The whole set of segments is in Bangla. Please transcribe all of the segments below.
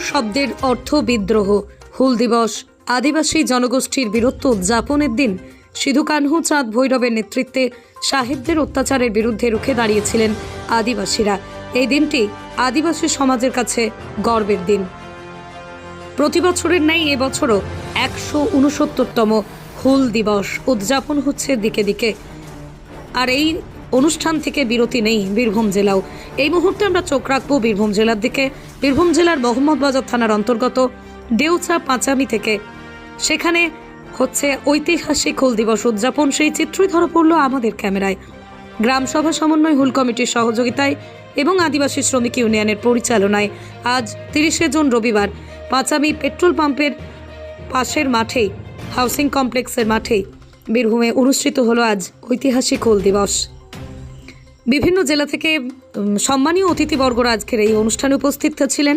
শব্দের অর্থ বিদ্রোহ। হুল দিবস, আদিবাসী জনগোষ্ঠীর বীরত্ব উদযাপনের দিন সিধু কানহু চাঁদ ভৈরবের নেতৃত্বে সাহেবদের অত্যাচারের বিরুদ্ধে রুখে দাঁড়িয়েছিলেন আদিবাসীরা। এই দিনটি আদিবাসী সমাজের কাছে গর্বের দিন। প্রতি বছরের ন্যায় এবছরও একশো উনসত্তরতম হুল দিবস উদযাপন হচ্ছে দিকে দিকে। আর এই অনুষ্ঠান থেকে বিরতি নেই বীরভূম জেলাও। এই মুহূর্তে আমরা চোখ রাখব বীরভূম জেলার দিকে। বীরভূম জেলার মোহাম্মদবাজার থানার অন্তর্গত দেউচা পাঁচামি থেকে। সেখানে হচ্ছে ঐতিহাসিক হুল দিবস উদযাপন। সেই চিত্রই ধরা পড়ল আমাদের ক্যামেরায়। গ্রাম সভা সমন্বয় হুল কমিটির সহযোগিতায় এবং আদিবাসী শ্রমিক ইউনিয়নের পরিচালনায় আজ তিরিশে জুন রবিবার পাঁচামি পেট্রোল পাম্পের পাশের মাঠেই, হাউসিং কমপ্লেক্সের মাঠেই বীরভূমে অনুষ্ঠিত হলো আজ ঐতিহাসিক হুল দিবস। বিভিন্ন জেলা থেকে সম্মানীয় অতিথিবর্গরা আজকের এই অনুষ্ঠানে উপস্থিত ছিলেন।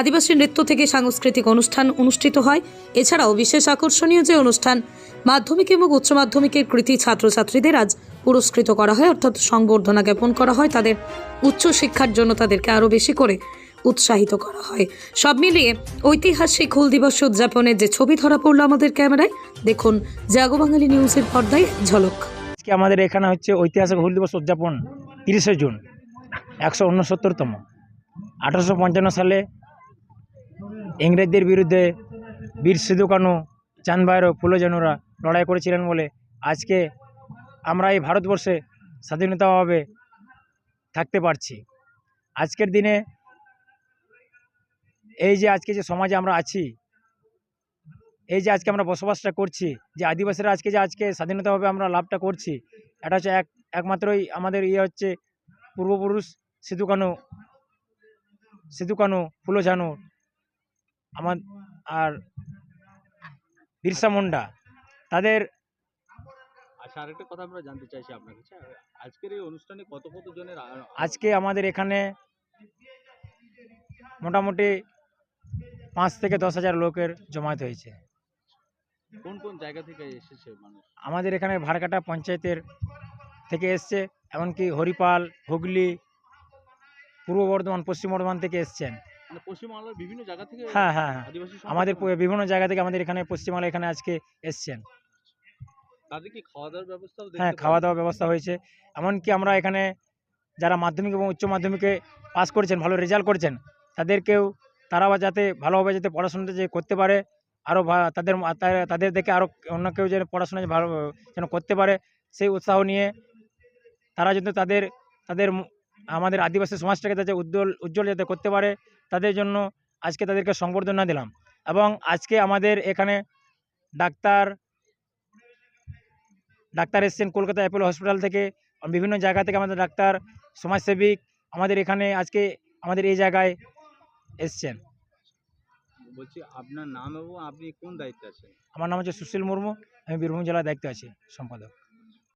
আদিবাসী নৃত্য থেকে সাংস্কৃতিক অনুষ্ঠান অনুষ্ঠিত হয়। এছাড়াও বিশেষ আকর্ষণীয় যে অনুষ্ঠান, মাধ্যমিক এবং উচ্চ মাধ্যমিকের কৃতি ছাত্রছাত্রীদের আজ পুরস্কৃত করা হয়, অর্থাৎ সংবর্ধনা জ্ঞাপন করা হয়। তাদের উচ্চ শিক্ষার জন্য তাদেরকে আরও বেশি করে উৎসাহিত করা হয়। সব মিলিয়ে ঐতিহাসিক হুল দিবস উদযাপনের যে ছবি ধরা পড়ল আমাদের ক্যামেরায়, দেখুন জাগো বাঙালি নিউজের পর্দায় ঝলক। আজকে আমাদের এখানে হচ্ছে ঐতিহাসিক হুল দিবস উদযাপন। তিরিশে জুন, একশো উনসত্তরতম। আঠারোশো পঞ্চান্ন সালে ইংরেজদের বিরুদ্ধে বীর সিধু কানু চাঁদবাইর ফুলজানুরা লড়াই করেছিলেন বলে আজকে আমরা এই ভারতবর্ষে স্বাধীনতাভাবে থাকতে পারছি। আজকের দিনে এই যে আজকে যে সমাজে আমরা আছি, এই যে আজকে আমরা বসবাসটা করছি, যে আদিবাসীরা আজকে যে আজকে স্বাধীনতাভাবে আমরা লাভটা করছি, এটা হচ্ছে এক একমাত্রই আমাদের ইয়ে হচ্ছে পূর্বপুরুষ সিধু কানু সিধু কানু ফুলোঝানু আমার আর বিরসা মুন্ডা। তাদের আচ্ছা আরেকটা কথা আমরা জানতে চাইছি আপনার কাছে। আজকের এই অনুষ্ঠানে কত কত জনের আজকে আমাদের এখানে মোটামুটি পাঁচ থেকে দশ হাজার লোকের জমায়েত হয়েছে। কোন কোন জায়গা থেকে এসেছে মানুষ? আমাদের এখানে ভাড়কাটা পঞ্চায়েতের থেকে এসছে এমনকি হরিপাল হুগলি পূর্ব বর্ধমান পশ্চিম বর্ধমান থেকে এসছেন। মানে পশ্চিমবাংলার বিভিন্ন জায়গা থেকে হ্যাঁ হ্যাঁ হ্যাঁ। আমাদের বিভিন্ন জায়গা থেকে আমাদের এখানে পশ্চিমবাংলা এখানে আজকে এসছেন। হ্যাঁ খাওয়া দাওয়ার ব্যবস্থা হয়েছে। এমনকি আমরা এখানে যারা মাধ্যমিক এবং উচ্চ মাধ্যমিকে পাস করেছেন ভালো রেজাল্ট করেছেন তাদেরকেও তারাও যাতে ভালোভাবে যাতে পড়াশোনাটা যে করতে পারে আরও তাদের তাদের দেখে আরও অন্য কেউ যেন পড়াশোনা ভালো যেন করতে পারে সেই উৎসাহ নিয়ে তারা যাতে তাদের তাদের আমাদের আদিবাসী সমাজটাকে যাতে উজ্জ্বল উজ্জ্বল যাতে করতে পারে তাদের জন্য আজকে তাদেরকে সংবর্ধনা দিলাম। এবং আজকে আমাদের এখানে ডাক্তার ডাক্তার এসছেন কলকাতা অ্যাপোলো হসপিটাল থেকে। বিভিন্ন জায়গা থেকে আমাদের ডাক্তার সমাজসেবিক আমাদের এখানে আজকে আমাদের এই জায়গায় এসছেন। বলছি আপনার নাম এবং আপনি কোন দায়িত্বে আছেন? আমার নাম হচ্ছে সুশীল মুর্মু আমি বীরভূম জেলার দায়িত্বে আছি সম্পাদক।